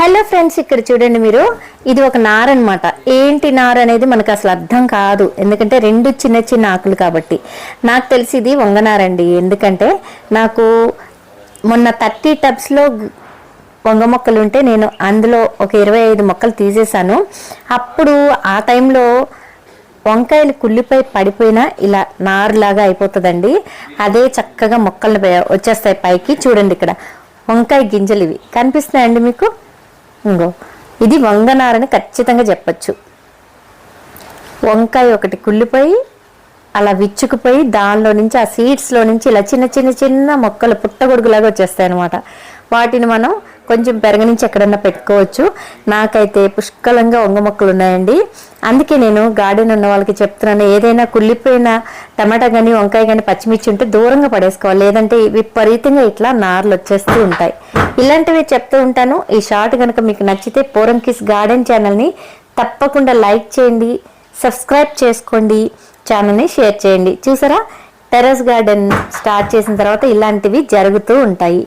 Hello friends ఇక్కడ చూడండి మీరు. ఇది ఒక నార అనమాట ఏంటి నార అనేది మనకు అసలు అర్థం కాదు. ఎందుకంటే రెండు చిన్న చిన్న ఆకులు కాబట్టి. నాకు తెలిసి ఇది వంగనారండి ఎందుకంటే నాకు మొన్న థర్టీ టబ్స్లో వంగ మొక్కలు ఉంటే నేను అందులో ఒక ఇరవై ఐదు మొక్కలు తీసేశాను. అప్పుడు ఆ టైంలో వంకాయలు కుళ్ళిపై పడిపోయినా ఇలా నారులాగా అయిపోతుందండి. అదే చక్కగా మొక్కలు వచ్చేస్తాయి పైకి. చూడండి ఇక్కడ. వంకాయ గింజలు ఇవి. కనిపిస్తున్నాయండి మీకు? ఇంకో. ఇది వంగనారని ఖచ్చితంగా చెప్పచ్చు. వంకాయ ఒకటి కుళ్ళిపోయి అలా విచ్చుకుపోయి దానిలో నుంచి ఆ సీడ్స్లో నుంచి ఇలా చిన్న చిన్న చిన్న మొక్కలు పుట్టగొడుగులాగా వచ్చేస్తాయి అనమాట వాటిని మనం కొంచెం పెరగనించి ఎక్కడన్నా పెట్టుకోవచ్చు. నాకైతే పుష్కలంగా వంగ మొక్కలు ఉన్నాయండి. అందుకే నేను గార్డెన్ ఉన్న వాళ్ళకి చెప్తున్నాను ఏదైనా కుళ్ళిపోయిన టమాటా కానీ వంకాయ కానీ పచ్చిమిర్చి ఉంటే దూరంగా పడేసుకోవాలి. లేదంటే విపరీతంగా ఇట్లా నార్లు వచ్చేస్తూ ఉంటాయి. ఇలాంటివి చెప్తూ ఉంటాను. ఈ షార్ట్ కనుక మీకు నచ్చితే పూరం కిస్ గార్డెన్ ఛానల్ని తప్పకుండా లైక్ చేయండి సబ్స్క్రైబ్ చేసుకోండి ఛానల్ని షేర్ చేయండి. చూసారా? టెర్రస్ గార్డెన్ స్టార్ట్ చేసిన తర్వాత ఇలాంటివి జరుగుతూ ఉంటాయి.